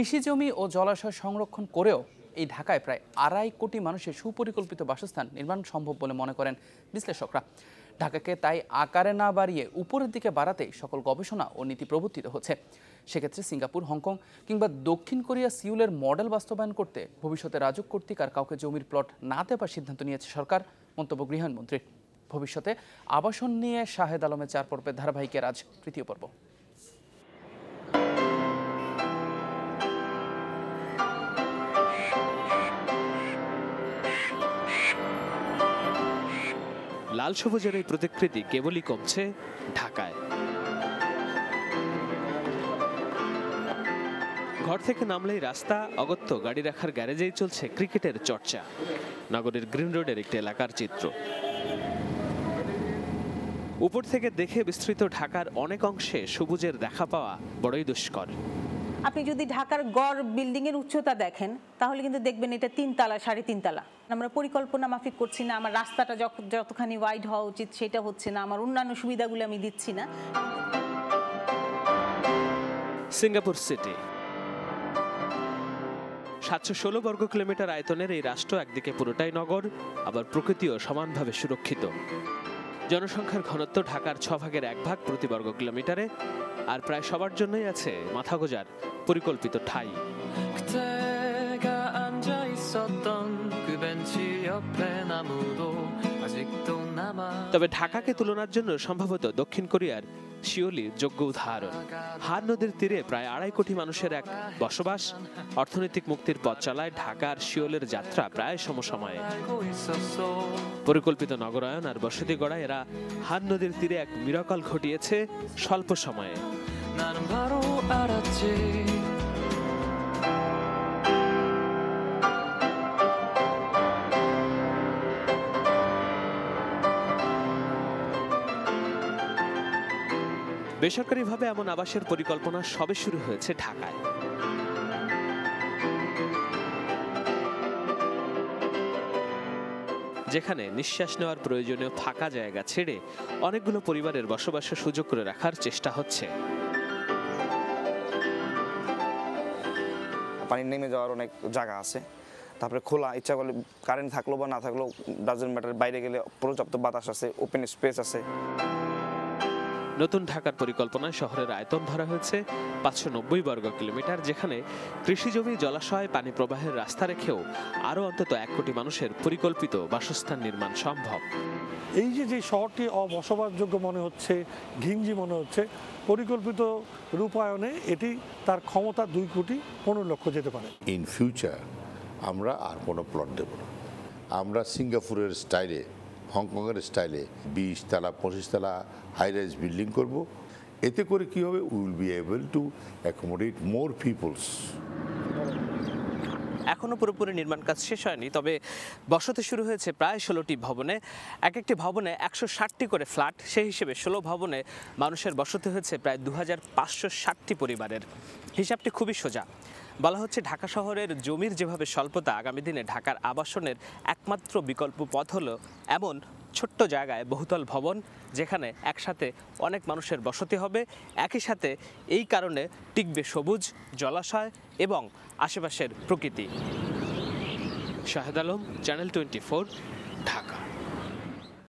কৃষি জমি ও জলাশয় সংরক্ষণ করেও এই ঢাকায় প্রায় আড়াই কোটি মানুষের সুপরিকল্পিত বাসস্থান নির্মাণ সম্ভব বলে মনে করেন বিশ্লেষকরা। ঢাকাকে তাই আকারে না বাড়িয়ে উপরের দিকে বাড়াতেই সকল গবেষণা ও নীতি প্রবর্তিত হচ্ছে। সেক্ষেত্রে সিঙ্গাপুর, হংকং কিংবা দক্ষিণ কোরিয়া সিউলের মডেল বাস্তবায়ন করতে ভবিষ্যতে রাজক কর্তৃক আর কাউকে জমির প্লট না দেবার সিদ্ধান্ত নিয়েছে সরকার, মন্তব্য গৃহায়ণমন্ত্রীর ভবিষ্যতে আবাসন নিয়ে শাহেদ আলমের চার পর্বের ধারাবাহিকের আজ তৃতীয় পর্ব। লাল সবুজের এই প্রতিকৃতি কেবলই কমছে ঢাকায়। ঘর থেকে নামলেই রাস্তা, অগত্য গাড়ি রাখার গ্যারেজেই চলছে ক্রিকেটের চর্চা। নগরের গ্রিন রোডের একটি এলাকার চিত্র। উপর থেকে দেখে বিস্তৃত ঢাকার অনেক অংশে সবুজের দেখা পাওয়া বড়ই দুষ্কর। আপনি যদি ঢাকার গড় বিল্ডিং এর উচ্চতা দেখেন, তাহলে কিন্তু দেখবেন এটা তিনতলা, সাড়ে তিনতলা। আমরা পরিকল্পনা মাফিক করছি না, আমার রাস্তাটা যত- যতখানি ওয়াইড হওয়া উচিত সেটা হচ্ছে না, আমার অন্যান্য সুবিধাগুলো আমি দিচ্ছি না। Singapore city. সাতশো ষোলো বর্গ কিলোমিটার আয়তনের এই রাষ্ট্র একদিকে পুরোটাই নগর, আবার প্রকৃতিও সমানভাবে সুরক্ষিত। জনসংখ্যার ঘনত্ব ঢাকার ছ ভাগের এক ভাগ প্রতি বর্গ কিলোমিটারে আর প্রায় সবার জন্যই আছে মাথা গোজার পরিকল্পিত ঠাই। তবে ঢাকাকে তুলনার জন্য সম্ভবত দক্ষিণ কোরিয়ার শিওলি যোগ্য উদাহরণ। হার নদীর তীরে প্রায় আড়াই কোটি মানুষের এক বসবাস। অর্থনৈতিক মুক্তির পথ চালায় ঢাকার শিওলের যাত্রা প্রায় সমসময়ে। পরিকল্পিত নগরায়ন আর বসতি গড়া এরা হার নদীর তীরে এক মিরাকল ঘটিয়েছে স্বল্প সময়ে। বেসরকারিভাবে এমন আবাসের পরিকল্পনা সবে শুরু হয়েছে ঢাকায়। যেখানে নিঃশ্বাস নেওয়ার প্রয়োজনীয় ফাঁকা জায়গা ছেড়ে অনেকগুলো পরিবারের বসবাসের সুযোগ করে রাখার চেষ্টা হচ্ছে। পানি নেমে যাওয়ার অনেক জায়গা আছে। তারপরে খোলা, ইচ্ছা করলে কারেন্ট থাকল বা না থাকলেও ডাজেন্ট ম্যাটার বাইরে গেলে পর্যাপ্ত বাতাস আছে ওপেন স্পেস আছে। নতুন ঢাকার পরিকল্পনায় শহরের আয়তন ধরা হয়েছে পাঁচশো নব্বই বর্গ কিলোমিটার যেখানে কৃষিজমি জলাশয় পানি প্রবাহের রাস্তা রেখেও আরও অন্তত এক কোটি মানুষের পরিকল্পিত বাসস্থান নির্মাণ সম্ভব। এই যে যে শহরটি অবসবাসযোগ্য মনে হচ্ছে ঘিঞ্জি মনে হচ্ছে পরিকল্পিত রূপায়ণে এটি তার ক্ষমতা দুই কোটি পনেরো লক্ষ যেতে পারে। ইন ফিউচার আমরা আর কোনো প্লট দেব না। আমরা সিঙ্গাপুরের স্টাইলে হংকংয়ের স্টাইলে বিশ তালা, পঁচিশ তালা হাই রাইজ বিল্ডিং করব। এতে করে কী হবে? Will be able to accommodate more peoples এখনও পুরোপুরি নির্মাণ কাজ শেষ হয়নি, তবে বসতি শুরু হয়েছে প্রায় ষোলোটি ভবনে। এক একটি ভবনে একশো ষাটটি করে ফ্ল্যাট, সেই হিসেবে ষোলো ভবনে মানুষের বসতি হয়েছে প্রায় দু হাজার পাঁচশো পরিবারের। হিসাবটি খুবই সোজা। বলা হচ্ছে ঢাকা শহরের জমির যেভাবে স্বল্পতা আগামী দিনে ঢাকার আবাসনের একমাত্র বিকল্প পথ হলো এমন ছোট্ট জায়গায় বহুতল ভবন, যেখানে একসাথে অনেক মানুষের বসতি হবে। একই সাথে এই কারণে টিকবে সবুজ, জলাশয় এবং আশেপাশের প্রকৃতি। Shahed Alam channel twenty Dhaka.